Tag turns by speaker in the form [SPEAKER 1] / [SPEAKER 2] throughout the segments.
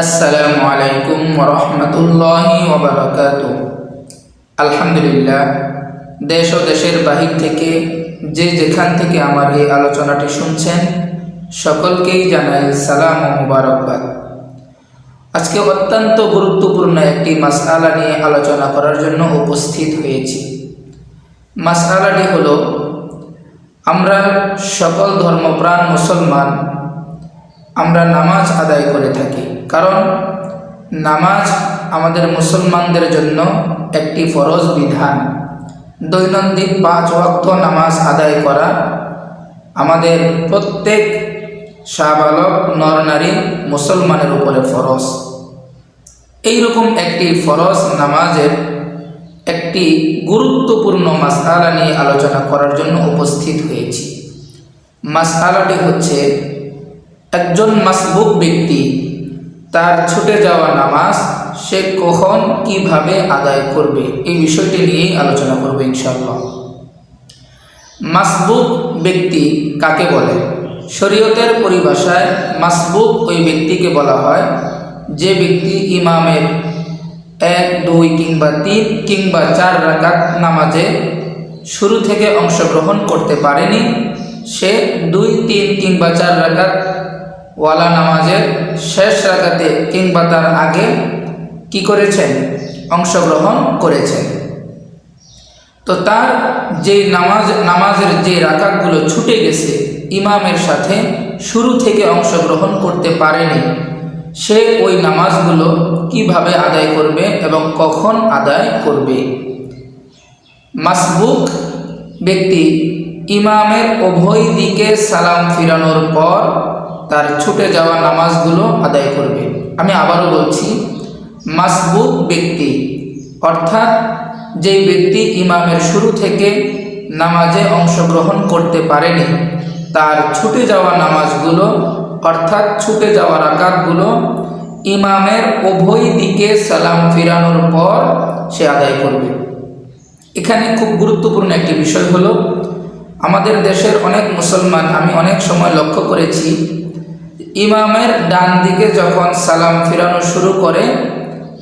[SPEAKER 1] আসসালামু আলাইকুম ওরহমতুল্লাহি ওবরাকাত। আলহামদুলিল্লাহ, দেশ ও দেশের বাহির থেকে যে যেখান থেকে আমার এই আলোচনাটি শুনছেন, সকলকেই জানাই সালাম ও মুবারকবাদ। আজকে অত্যন্ত গুরুত্বপূর্ণ একটি মাসআলা নিয়ে আলোচনা করার জন্য উপস্থিত হয়েছি। মাসআলাটি হলো, আমরা সকল ধর্মপ্রাণ মুসলমান আমরা নামাজ আদায় করে থাকি। কারণ নামাজ আমাদের মুসলমানদের জন্য একটি ফরজ বিধান। দৈনন্দিন পাঁচ ওয়াক্ত নামাজ আদায় করা আমাদের প্রত্যেক শাহবালক, নরনারী মুসলমানের উপরে ফরজ। এইরকম একটি ফরজ নামাজের একটি গুরুত্বপূর্ণ মাসআলা নিয়ে আলোচনা করার জন্য উপস্থিত হয়েছি। মাসআলাটি হচ্ছে একজন মাসবুক ব্যক্তি, তার ছুটে যাওয়া নামাজ সে কখন কীভাবে আদায় করবে? এই বিষয়টি নিয়েই আলোচনা করবে ইনশাল্লাহ মাসবুক ব্যক্তি কাকে বলে? শরীয়তের পরিভাষায় মাসবুক ওই ব্যক্তিকে বলা হয় যে ব্যক্তি ইমামের এক, দুই কিংবা তিন কিংবা চার রাকাত নামাজে শুরু থেকে অংশগ্রহণ করতে পারেনি। সে দুই, তিন কিংবা চার রাকাত ওয়ালা নামাজের শেষ রাকাতে কিংবা তার আগে কি করেছেন? অংশগ্রহণ করেছেন। তো তার যে নামাজ, নামাজের যে রাকাতগুলো ছুটে গেছে, ইমামের সাথে শুরু থেকে অংশগ্রহণ করতে পারেনি, সে ওই নামাজগুলো কীভাবে আদায় করবে এবং কখন আদায় করবে? মাসবুক ব্যক্তি ইমামের উভয় দিকে সালাম ফিরানোর পর তার ছুটে যাওয়া নামাজগুলো আদায় করবে। আমি আবারও বলছি মাসবুক ব্যক্তি, অর্থাৎ যেই ব্যক্তি ইমামের শুরু থেকে নামাজে অংশগ্রহণ করতে পারেনি, তার ছুটে যাওয়া নামাজগুলো, অর্থাৎ ছুটে যাওয়া রাকাতগুলো ইমামের উভয় দিকে সালাম ফিরানোর পর সে আদায় করবে। এখানে খুব গুরুত্বপূর্ণ একটি বিষয় হলো, আমাদের দেশের অনেক মুসলমান, আমি অনেক সময় লক্ষ্য করেছি ইমামের ডান দিকে যখন সালাম ফিরানো শুরু করে,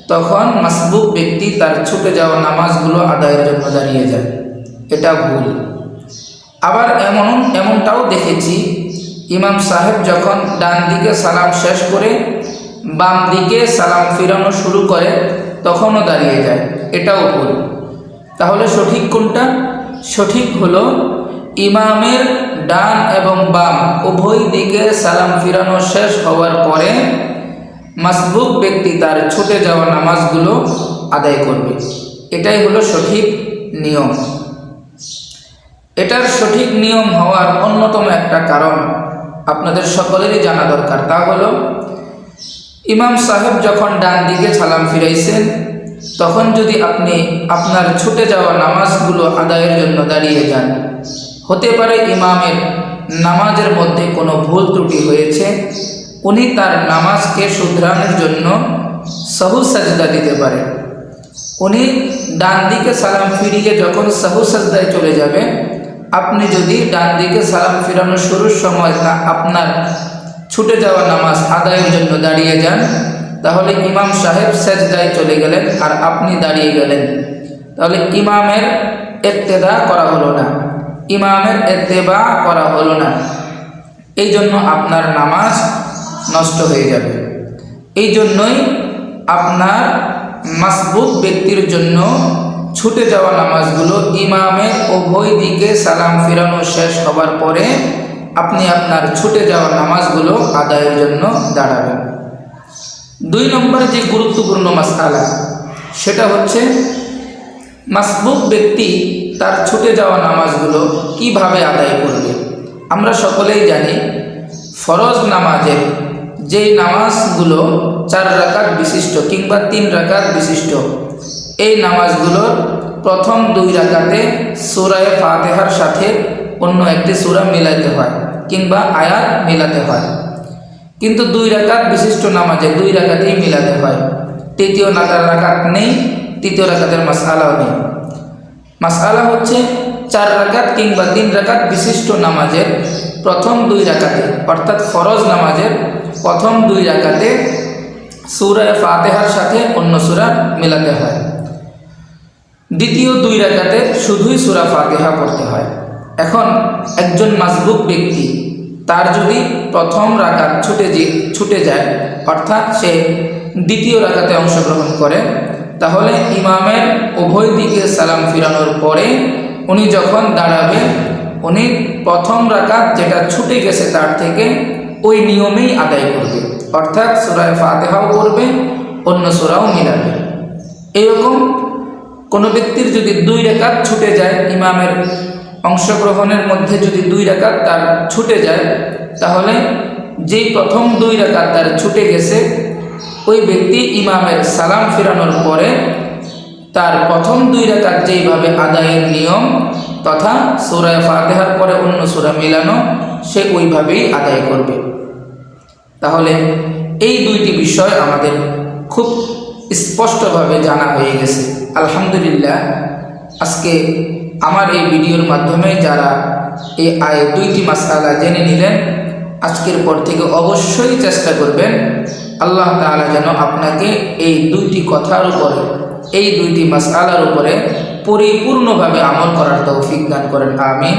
[SPEAKER 1] তখন মাসবুক ব্যক্তি তার ছুটে যাওয়া নামাজগুলো আদায়ের জন্য দাঁড়িয়ে যায়। এটা ভুল। আবার এমন, এমনটাও দেখেছি, ইমাম সাহেব যখন ডান দিকে সালাম শেষ করে বাম দিকে সালাম ফিরানো শুরু করে, তখনও দাঁড়িয়ে যায়। এটাও ভুল। তাহলে সঠিক কোনটা? সঠিক হলো ইমামের ডান এবং বাম উভয় দিকে সালাম ফিরানো শেষ হওয়ার পরে মাসবুক ব্যক্তি তার ছুটে যাওয়া নামাজগুলো আদায় করবে। এটাই হলো সঠিক নিয়ম। এটার সঠিক নিয়ম হওয়ার অন্যতম একটা কারণ আপনাদের সকলেরই জানা দরকার। তা হলো, ইমাম সাহেব যখন ডান দিকে সালাম ফিরাইছেন, তখন যদি আপনি আপনার ছুটে যাওয়া নামাজগুলো আদায়ের জন্য দাঁড়িয়ে যান হতে পারে ইমামের নামাজের মধ্যে কোনো ভুল ত্রুটি হয়েছে, উনি তার নামাজকে শুধরানোর জন্য সহু সাজদা দিতে পারেন উনি ডান দিকে সালাম ফিরিয়ে যখন সাহু সাজদায় চলে যাবে, আপনি যদি ডান দিকে সালাম ফিরানো শুরুর সময় তা আপনার ছুটে যাওয়া নামাজ আদায়ের জন্য দাঁড়িয়ে যান, তাহলে ইমাম সাহেব সেজদায় চলে গেলেন আর আপনি দাঁড়িয়ে গেলেন। তাহলে ইমামের এত্তেদা করা হলো না। ইমামের এত্তেবা করা হলো না। এই জন্য আপনার নামাজ নষ্ট হয়ে যাবে। এই জন্যই আপনার মাসবুক ব্যক্তির জন্য ছুটে যাওয়া নামাজগুলো ইমামের উভয় দিকে সালাম ফিরানো শেষ হবার পরে আপনি আপনার ছুটে যাওয়া নামাজগুলো আদায়ের জন্য দাঁড়াবেন। দুই নম্বরে যে গুরুত্বপূর্ণ মাসালা সেটা হচ্ছে মাসবুক ব্যক্তি তার ছুটে যাওয়া নামাজগুলো কীভাবে আদায় করবে? আমরা সকলেই জানি, ফরজ নামাজের যেই নামাজগুলো চার রাকাত বিশিষ্ট কিংবা তিন রাকাত বিশিষ্ট, এই নামাজগুলোর প্রথম দুই রাকাতে সুরায় ফাতেহার সাথে অন্য একটি সুরা মিলাতে হয় কিংবা আয়াত মিলাতে হয়। কিন্তু দুই রাকাত বিশিষ্ট নামাজে দুই রাকাতেই মিলাতে হয়। তৃতীয় নাকার রাকাত নেই, তৃতীয় রাকাতের মাসালাও নেই। মাসালা হচ্ছে চার রাকাত কিংবা তিন রাকাত বিশিষ্ট নামাজের প্রথম দুই রাকাতে, অর্থাৎ ফরজ নামাজের প্রথম দুই রাকাতে সুরায় ফাতেহার সাথে অন্য সুরা মেলাতে হয়। দ্বিতীয় দুই রাকাতে শুধুই সুরা ফাতেহা পড়তে হয়। এখন একজন মাসবুক ব্যক্তি, তার যদি প্রথম রাকাত ছুটে যে, ছুটে যায়, অর্থাৎ সে দ্বিতীয় রাকাতে অংশগ্রহণ করে তাহলে ইমামের উভয় দিকে সালাম ফিরানোর পরে উনি যখন দাঁড়াবে উনি প্রথম রাকাত যেটা ছুটে গেছে তার থেকে ওই নিয়মেই আদায় করবে। অর্থাৎ সুরায় ফাতেহাও করবে অন্য সুরাও মিলাবে। এরকম কোনো ব্যক্তির যদি দুই রেখাত ছুটে যায়, ইমামের অংশগ্রহণের মধ্যে যদি দুই রেখাত তার ছুটে যায়, তাহলে যেই প্রথম দুই রেখাত তার ছুটে গেছে ওই ব্যক্তি ইমামের সালাম ফেরানোর পরে তার প্রথম দুই রেখাত যেইভাবে আদায়ের নিয়ম তথা সুরায় ফাতেহার পরে অন্য সুরা মিলানো, সে ওইভাবেই আদায় করবে। তাহলে এই দুইটি বিষয় আমাদের খুব স্পষ্টভাবে জানা হয়ে গেছে। আলহামদুলিল্লাহ, আজকে আমার এই ভিডিওর মাধ্যমে যারা এই আয় দুইটি মাসালা জেনে নিলেন, আজকের পর থেকে অবশ্যই চেষ্টা করবেন আল্লাহ তালা যেন আপনাকে এই দুইটি কথার উপরে, এই দুইটি মাসালার উপরে পরিপূর্ণভাবে আমল করার তৌফিক দান করেন, আমিন।